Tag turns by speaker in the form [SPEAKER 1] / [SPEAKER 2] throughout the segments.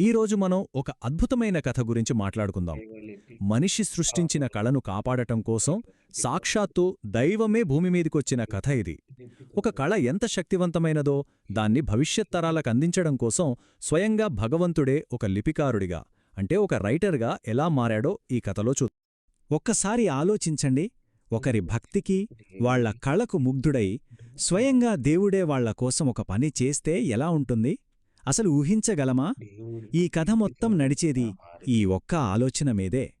[SPEAKER 1] ఈరోజు మనం ఒక అద్భుతమైన కథ గురించి మాట్లాడుకుందాం. మనిషి సృష్టించిన కళను కాపాడటం కోసం సాక్షాత్తు దైవమే భూమిమీదికొచ్చిన కథ ఇది. ఒక కళ ఎంత శక్తివంతమైనదో దాన్ని భవిష్యత్ తరాలకు అందించడం కోసం స్వయంగా భగవంతుడే ఒక లిపికారుడిగా అంటే ఒక రైటర్గా ఎలా మారాడో ఈ కథలో చూ ఒక్కసారి ఆలోచించండి. ఒకరి భక్తికి వాళ్ళ కళకు ముగ్ధుడై స్వయంగా దేవుడే వాళ్ళ కోసం ఒక పని చేస్తే ఎలా ఉంటుంది? అసలు ఊహించగలమా? ఈ కథ మొత్తం నడిచేది ఈ ఒక్క ఆలోచన మీదే.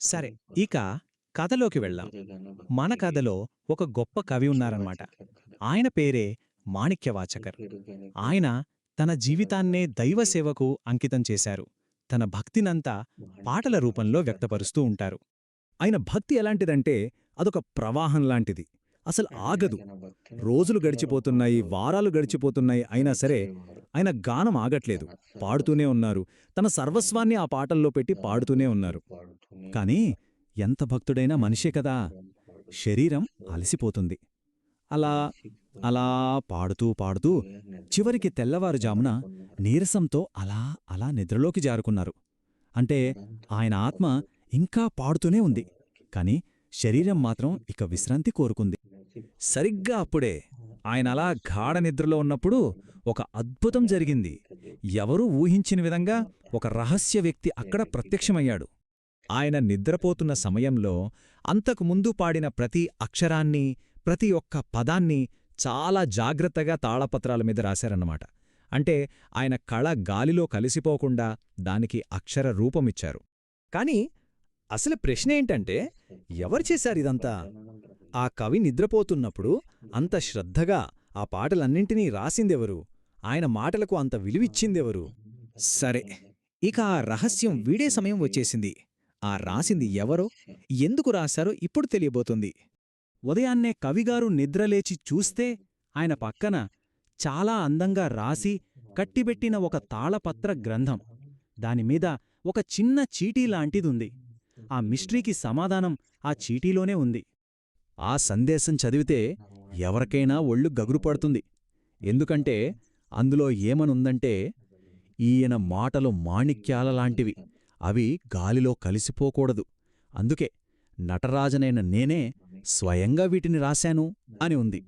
[SPEAKER 1] సరే ఇక కథలోకి వెళ్దాం. మన కథలో ఒక గొప్ప కవి ఉన్నారన్నమాట. ఆయన పేరే మాణిక్యవాచకర్. ఆయన తన జీవితాన్నే దైవసేవకు అంకితం చేశారు. తన భక్తినంతా పాటల రూపంలో వ్యక్తపరుస్తూ ఉంటారు. ఆయన భక్తి ఎలాంటిదంటే అదొక ప్రవాహం లాంటిది. అసలు ఆగదు. రోజులు గడిచిపోతున్నాయి వారాలు గడిచిపోతున్నాయి అయినా సరే ఆయన గానం ఆగట్లేదు. పాడుతూనే ఉన్నారు. తన సర్వస్వాన్ని ఆ పాటల్లో పెట్టి పాడుతూనే ఉన్నారు. కాని ఎంత భక్తుడైనా మనిషే కదా. శరీరం అలసిపోతుంది. అలా అలా పాడుతూ పాడుతూ చివరికి తెల్లవారుజామున నీరసంతో అలా అలా నిద్రలోకి జారుకున్నారు. అంటే ఆయన ఆత్మ ఇంకా పాడుతూనే ఉంది. కాని శరీరం మాత్రం ఇక విశ్రాంతి కోరుకుంది. సరిగ్గా అప్పుడే ఆయన అలా గాఢ నిద్రలో ఉన్నప్పుడు ఒక అద్భుతం జరిగింది. ఎవరూ ఊహించిన విధంగా ఒక రహస్య వ్యక్తి అక్కడ ప్రత్యక్షమయ్యాడు. ఆయన నిద్రపోతున్న సమయంలో అంతకుముందు పాడిన ప్రతి అక్షరాన్ని ప్రతి ఒక్క పదాన్ని చాలా జాగ్రత్తగా తాళపత్రాల మీద రాశారన్నమాట. అంటే ఆయన కళ గాలిలో కలిసిపోకుండా దానికి అక్షర రూపమిచ్చారు. కాని అసలు ప్రశ్న ఏంటంటే ఎవరు చేశారిదంతా ఆ కవి నిద్రపోతున్నప్పుడు అంత శ్రద్ధగా ఆ పాటలన్నింటినీ రాసిందెవరు? ఆయన మాటలకు అంత విలువిచ్చిందెవరు? సరే ఇక ఆ రహస్యం వీడే సమయం వచ్చేసింది. ఆ రాసింది ఎవరో ఎందుకు రాశారో ఇప్పుడు తెలియబోతుంది. ఉదయాన్నే కవిగారు నిద్రలేచి చూస్తే ఆయన పక్కన చాలా అందంగా రాసి కట్టిబెట్టిన ఒక తాళపత్ర గ్రంథం. దానిమీద ఒక చిన్న చీటీ లాంటిదుంది. ఆ మిస్ట్రీకి సమాధానం ఆ చీటీలోనే ఉంది. ఆ సందేశం చదివితే ఎవరికైనా ఒళ్ళు గగురుపడుతుంది ఎందుకంటే అందులో ఏమనుందంటే ఈయన మాటలు మాణిక్యాల లాంటివి. అవి గాలిలో కలిసిపోకూడదు. అందుకే నటరాజనైన నేనే స్వయంగా వీటిని రాశాను అని ఉంది.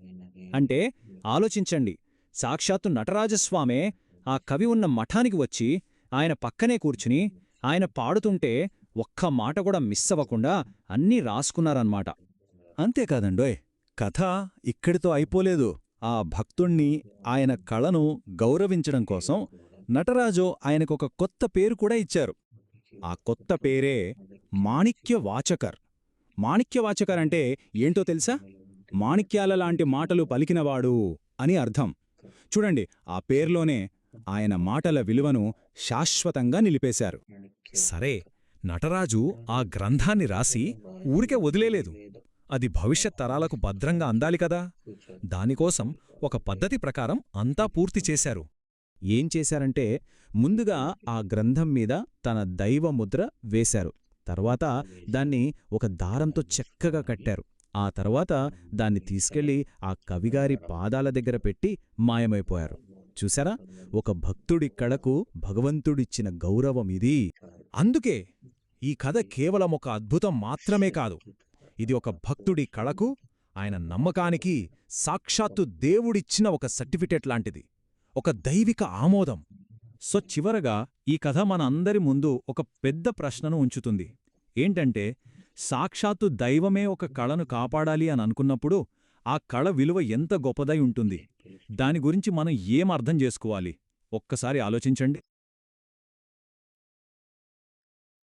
[SPEAKER 1] అంటే ఆలోచించండి సాక్షాత్తు నటరాజస్వామే ఆ కవి ఉన్న మఠానికి వచ్చి ఆయన పక్కనే కూర్చుని ఆయన పాడుతుంటే ఒక్క మాట కూడా మిస్ అవ్వకుండా అన్నీ రాసుకున్నారన్నమాట. అంతేకాదండోయ్ కథ ఇక్కడితో అయిపోలేదు. ఆ భక్తుణ్ణి ఆయన కళను గౌరవించడం కోసం నటరాజు ఆయనకొక కొత్త పేరు కూడా ఇచ్చారు. ఆ కొత్త పేరే మాణిక్యవాచకర్. మాణిక్యవాచకర్ అంటే ఏంటో తెలుసా? మాణిక్యాల లాంటి మాటలు పలికినవాడు అని అర్థం. చూడండి ఆ పేర్లోనే ఆయన మాటల విలువను శాశ్వతంగా నిలిపేశారు. సరే నటరాజు ఆ గ్రంథాన్ని రాసి ఊరికే వదిలేలేదు. అది భవిష్యత్ తరాలకు భద్రంగా అందాలి కదా. దానికోసం ఒక పద్ధతి ప్రకారం అంతా పూర్తి చేశారు. ఏం చేశారంటే ముందుగా ఆ గ్రంథం మీద తన దైవముద్ర వేశారు. తర్వాత దాన్ని ఒక దారంతో చక్కగా కట్టారు. ఆ తర్వాత దాన్ని తీసుకెళ్ళి ఆ కవిగారి పాదాల దగ్గర పెట్టి మాయమైపోయారు. చూసారా ఒక భక్తుడి కళకు భగవంతుడిచ్చిన గౌరవం ఇది. అందుకే ఈ కథ కేవలం ఒక అద్భుతం మాత్రమే కాదు. ఇది ఒక భక్తుడి కళకు ఆయన నమ్మకానికి సాక్షాత్తు దేవుడిచ్చిన ఒక సర్టిఫికెట్ లాంటిది. ఒక దైవిక ఆమోదం. సో చివరగా ఈ కథ మన అందరి ముందు ఒక పెద్ద ప్రశ్నను ఉంచుతుంది. ఏంటంటే సాక్షాత్తు దైవమే ఒక కళను కాపాడాలి అని అనుకున్నప్పుడు ఆ కళ విలువ ఎంత గొప్పదై ఉంటుంది? దాని గురించి మనం ఏం అర్థం చేసుకోవాలి? ఒక్కసారి ఆలోచించండి.